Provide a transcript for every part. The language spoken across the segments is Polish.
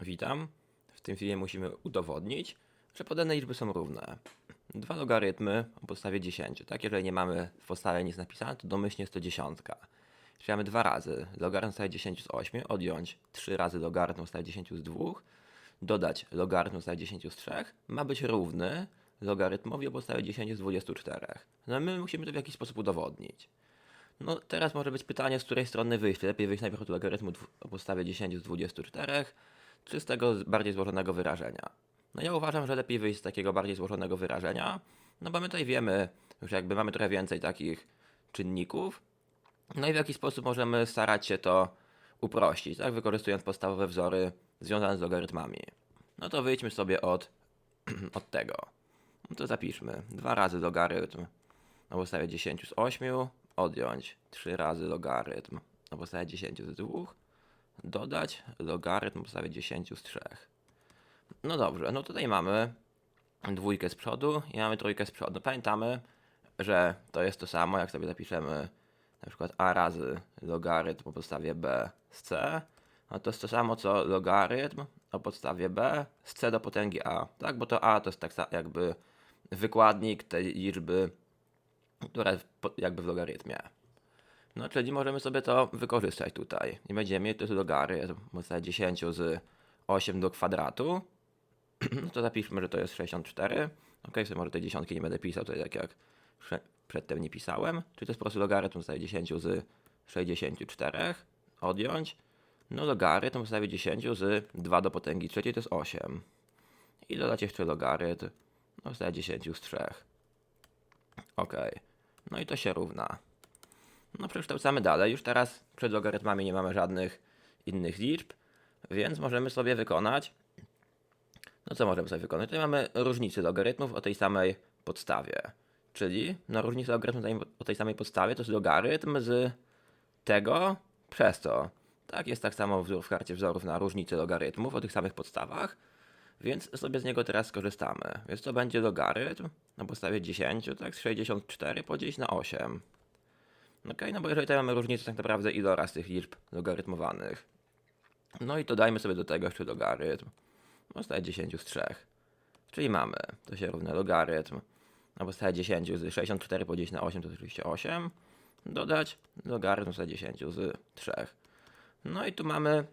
Witam. W tym filmie musimy udowodnić, że podane liczby są równe. Dwa logarytmy o podstawie 10. Tak, jeżeli nie mamy w podstawie nic napisane, to domyślnie jest to dziesiątka. Czyli mamy dwa razy logarytm podstawie 10 z 8, odjąć 3 razy logarytm podstawie 10 z 2, dodać logarytm podstawie 10 z 3, ma być równy logarytmowi o podstawie 10 z 24. No my musimy to w jakiś sposób udowodnić. No teraz może być pytanie, z której strony wyjść. Lepiej wyjść najpierw od logarytmu o podstawie 10 z 24, czy z tego bardziej złożonego wyrażenia. No ja uważam, że lepiej wyjść z takiego bardziej złożonego wyrażenia, no bo my tutaj wiemy, już jakby mamy trochę więcej takich czynników, no i w jaki sposób możemy starać się to uprościć, tak, wykorzystując podstawowe wzory związane z logarytmami. No to wyjdźmy sobie od, od tego. No to zapiszmy. 2 razy logarytm na podstawie 10 z 8, odjąć 3 razy logarytm na podstawie 10 z 2, dodać logarytm podstawie 10 z 3. No dobrze, no tutaj mamy dwójkę z przodu i mamy trójkę z przodu. Pamiętamy, że to jest to samo, jak sobie zapiszemy na przykład a razy logarytm po podstawie b z c, no to jest to samo co logarytm o podstawie b z c do potęgi a, tak? Bo to a to jest tak jakby wykładnik tej liczby, która jest jakby w logarytmie. No, czyli możemy sobie to wykorzystać tutaj. I będziemy to jest logarytm w podstawie 10 z 8 do kwadratu. No to zapiszmy, że to jest 64. Ok, sobie może tej dziesiątki nie będę pisał, tutaj tak jak prze- przedtem nie pisałem. Czyli to jest po prostu logarytm w podstawie 10 z 64. Odjąć. No logarytm w podstawie 10 z 2 do potęgi trzeciej to jest 8. I dodać jeszcze logarytm no, w podstawie 10 z 3. Ok. No i to się równa. No przekształcamy dalej. Już teraz przed logarytmami nie mamy żadnych innych liczb, więc możemy sobie wykonać. No co możemy sobie wykonać? Tutaj mamy różnicy logarytmów o tej samej podstawie. Czyli no różnica logarytmów o tej- samej podstawie to jest logarytm z tego przez to. Tak, jest tak samo wzór w karcie wzorów na różnicy logarytmów o tych samych podstawach, więc sobie z niego teraz skorzystamy. Więc to będzie logarytm na podstawie 10, tak, z 64 podzielić na 8. Ok, no bo jeżeli tutaj mamy różnicę tak naprawdę iloraz tych liczb logarytmowanych. No i to dajmy sobie do tego jeszcze logarytm. No staje 10 z 3. Czyli mamy, to się równa logarytm. Na podstawie 10 z 64 podzielić na 8 to oczywiście 8. Dodać logarytm z 10 z 3. No i tu mamy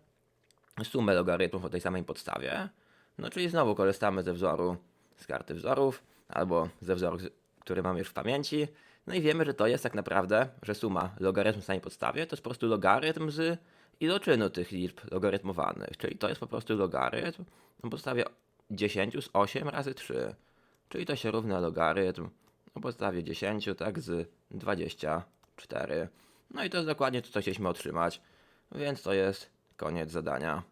sumę logarytmów o tej samej podstawie. No czyli znowu korzystamy ze wzoru z karty wzorów, albo ze wzoru, który mamy już w pamięci. No i wiemy, że to jest tak naprawdę, że suma logarytmu w samej podstawie to jest po prostu logarytm z iloczynu tych liczb logarytmowanych. Czyli to jest po prostu logarytm na podstawie 10 z 8 razy 3. Czyli to się równa logarytm na podstawie 10 tak z 24. No i to jest dokładnie to, co chcieliśmy otrzymać. Więc to jest koniec zadania.